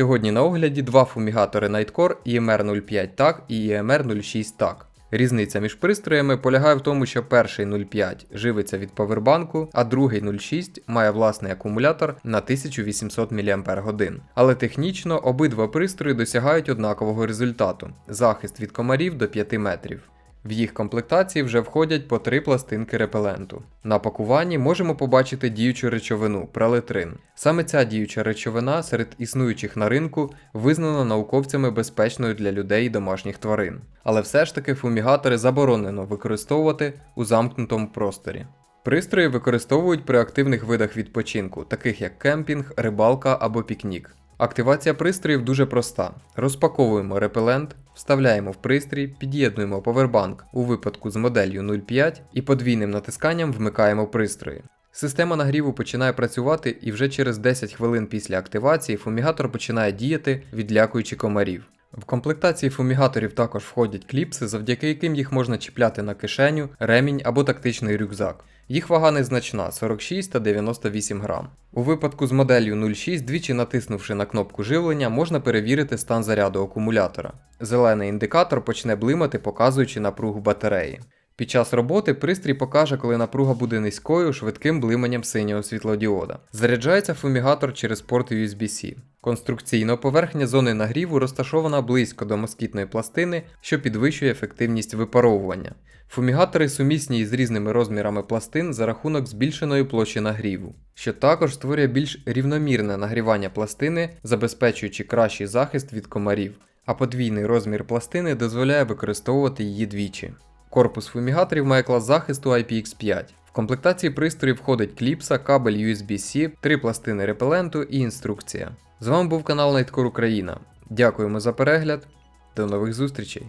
Сьогодні на огляді два фумігатори Nightcore EMR 05 TAC і EMR 06 TAC. Різниця між пристроями полягає в тому, що перший 0,5 живиться від повербанку, а другий 0,6 має власний акумулятор на 1800 мАч. Але технічно обидва пристрої досягають однакового результату захист від комарів до 5 метрів. В їх комплектації вже входять по три пластинки репеленту. На пакуванні можемо побачити діючу речовину пралетрин. Саме ця діюча речовина серед існуючих на ринку визнана науковцями безпечною для людей і домашніх тварин. Але все ж таки фумігатори заборонено використовувати у замкнутому просторі. Пристрої використовують при активних видах відпочинку, таких як кемпінг, рибалка або пікнік. Активація пристроїв дуже проста. Розпаковуємо репелент, вставляємо в пристрій, під'єднуємо повербанк у випадку з моделлю 0.5 і подвійним натисканням вмикаємо пристрої. Система нагріву починає працювати і вже через 10 хвилин після активації фумігатор починає діяти, відлякуючи комарів. В комплектації фумігаторів також входять кліпси, завдяки яким їх можна чіпляти на кишеню, ремінь або тактичний рюкзак. Їх вага незначна 46 та 98 грам. У випадку з моделлю 06, двічі натиснувши на кнопку живлення, можна перевірити стан заряду акумулятора. Зелений індикатор почне блимати, показуючи напругу батареї. Під час роботи пристрій покаже, коли напруга буде низькою швидким блиманням синього світлодіода. Заряджається фумігатор через порт USB-C. Конструкційно поверхня зони нагріву розташована близько до москітної пластини, що підвищує ефективність випаровування. Фумігатори сумісні із різними розмірами пластин за рахунок збільшеної площі нагріву, що також створює більш рівномірне нагрівання пластини, забезпечуючи кращий захист від комарів, а подвійний розмір пластини дозволяє використовувати її двічі. Корпус фумігаторів має клас захисту IPX5. В комплектації пристроїв входить кліпса, кабель USB-C, три пластини репеленту і інструкція. З вами був канал Nightcore Україна. Дякуємо за перегляд. До нових зустрічей!